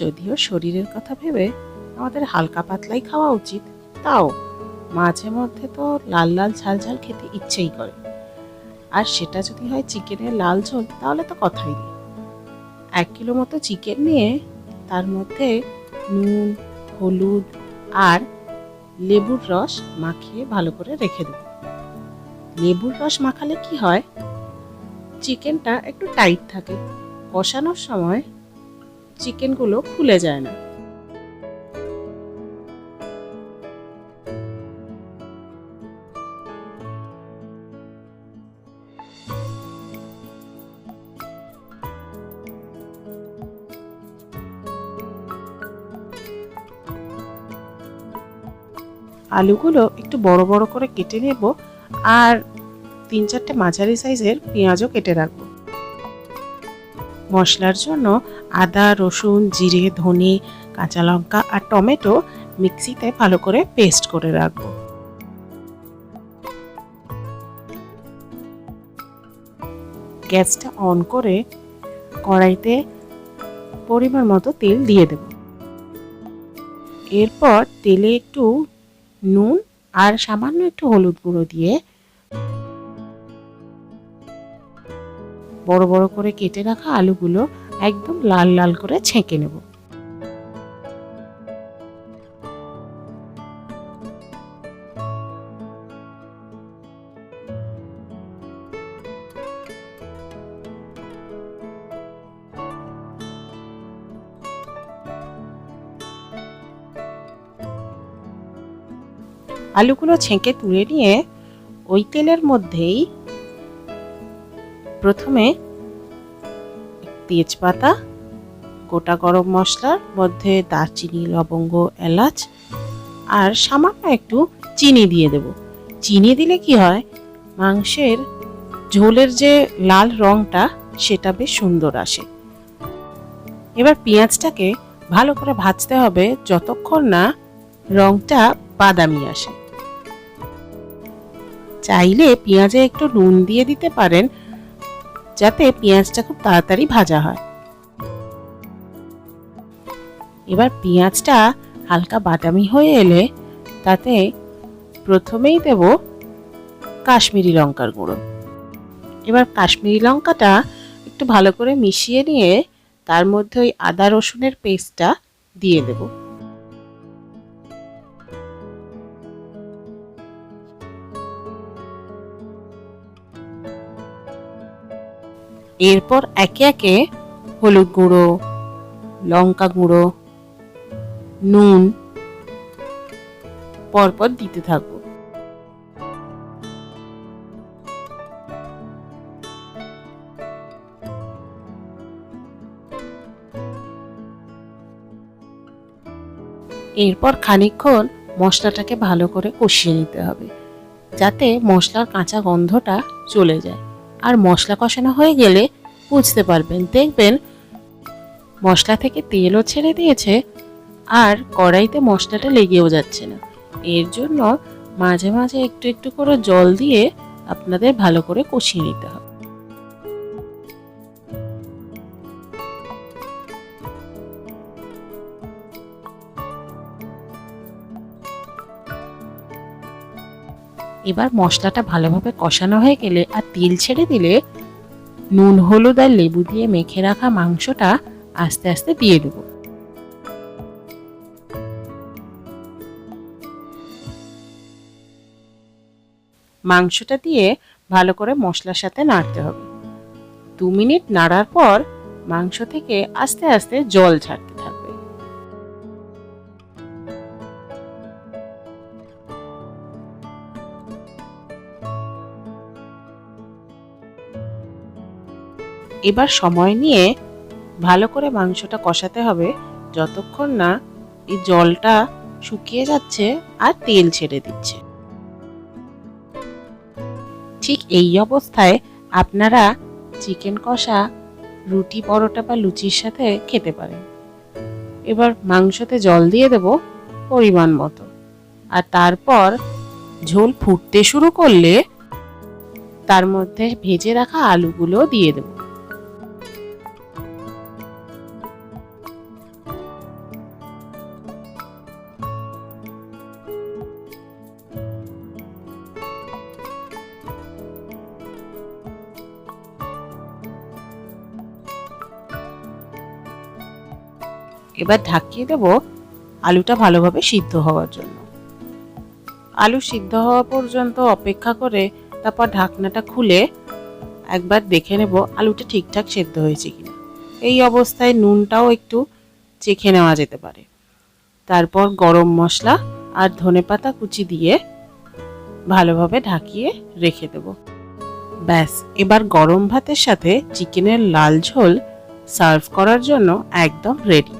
যদিও শরীরের কথা ভেবে আমাদের হালকা পাতলাই খাওয়া উচিত, তাও মাঝে মধ্যে তো লাল লাল ঝাল ঝাল খেতে ইচ্ছেই করে। আর সেটা যদি হয় চিকেনের লাল ঝোল, তাহলে তো কথাই নেই। এক কিলো মতো চিকেন নিয়ে তার মধ্যে নুন, হলুদ আর লেবুর রস মাখিয়ে ভালো করে রেখে দেব। লেবুর রস মাখালে কি হয়? চিকেনটা একটু টাইট থাকে। কষানোর সময় চিকেনগুলো খুলে যায় না। আলুগুলো একটু বড় বড় করে কেটে নেব আর তিন চারটে মাঝারি সাইজের পেঁয়াজও কেটে রাখব। মশলার জন্য আদা, রসুন, জিরে, ধনে, কাঁচা লঙ্কা আর টমেটো মিক্সিতে ভালো করে পেস্ট করে রাখব। গ্যাসটা অন করে কড়াইতে পরিমাণ মতো তেল দিয়ে দেব। এরপর তেলে একটু নুন আর সামান্য একটু হলুদ গুঁড়ো দিয়ে বড় বড় করে কেটে রাখা আলুগুলো একদম লাল লাল করে ছেঁকে নেব। আলুগুলো ছেঁকে তুলে নিয়ে ওই তেলের মধ্যেই প্রথমে তেজপাতা, গোটা গরম মশলার মধ্যে দারচিনি, লবঙ্গ, এলাচ আর সামান্য একটু চিনি দিয়ে দেব। চিনি দিলে কি হয়? মাংসের ঝোলের যে লাল রংটা, সেটা বেশ সুন্দর আসে। এবার পেঁয়াজটাকে ভালো করে ভাজতে হবে যতক্ষণ না রংটা বাদামি আসে। চাইলে পেঁয়াজে একটু নুন দিয়ে দিতে পারেন যাতে পেঁয়াজটা খুব তাড়াতাড়ি ভাজা হয়। এবার পেঁয়াজটা হালকা বাদামি হয়ে এলে তাতে প্রথমেই দেব কাশ্মীরি লঙ্কার গুঁড়ো। এবার কাশ্মীরি লঙ্কাটা একটু ভালো করে মিশিয়ে নিয়ে তার মধ্যে ওই আদা রসুনের পেস্টটা দিয়ে দেবো। এরপর একে একে হলুদ গুঁড়ো, লঙ্কা গুঁড়ো, নুন পরপর দিতে থাকব। এরপর খানিকক্ষণ মশলাটাকে ভালো করে কষিয়ে নিতে হবে, যাতে মশলার কাঁচা গন্ধটা চলে যায়। আর মশলা কষানো হয়ে গেলে বুঝতে পারবেন, দেখবেন মশলা থেকে তেলও ছেড়ে দিয়েছে আর কড়াইতে মশলাটা লেগেও যাচ্ছে না। এর জন্য মাঝে মাঝে একটু একটু করে জল দিয়ে আপনাদের ভালো করে কষিয়ে নিতে হবে। এবার মশলাটা ভালোভাবে কষানো হয়ে গেলে আর তেল ছেড়ে দিলে নুন, হলুদ আর লেবু দিয়ে মেখে রাখা মাংসটা আস্তে আস্তে দিয়ে দেব। মাংসটা দিয়ে ভালো করে মশলার সাথে নাড়তে হবে। দু মিনিট নাড়ার পর মাংস থেকে আস্তে আস্তে জল ছাড়তে এবার সময় নিয়ে ভালো করে মাংসটা কষাতে হবে। যতক্ষণ না এই জলটা শুকিয়ে যাচ্ছে আর তেল ছেড়ে দিচ্ছে। ঠিক এই অবস্থায় আপনারা চিকেন কষা, রুটি পরোটা বা লুচির সাথে খেতে পারেন। এবার মাংসতে জল দিয়ে দেব পরিমাণ মতো। আর তারপর ঝোল ফুটতে শুরু করলে তার মধ্যে ভেজে রাখা আলুগুলো দিয়ে দেবো। এবার ঢাকিয়ে দেব আলুটা ভালোভাবে সিদ্ধ হওয়ার জন্য। আলু সিদ্ধ হওয়া পর্যন্ত অপেক্ষা করে তারপর ঢাকনাটা খুলে একবার দেখে নেব আলুটা ঠিকঠাক সেদ্ধ হয়েছে কিনা। এই অবস্থায় নুনটাও একটু চেখে নেওয়া যেতে পারে। তারপর গরম মশলা আর ধনেপাতা কুচি দিয়ে ভালোভাবে ঢাকিয়ে রেখে দেব। ব্যাস, এবার গরম ভাতের সাথে চিকেনের লাল ঝোল সার্ভ করার জন্য একদম রেডি।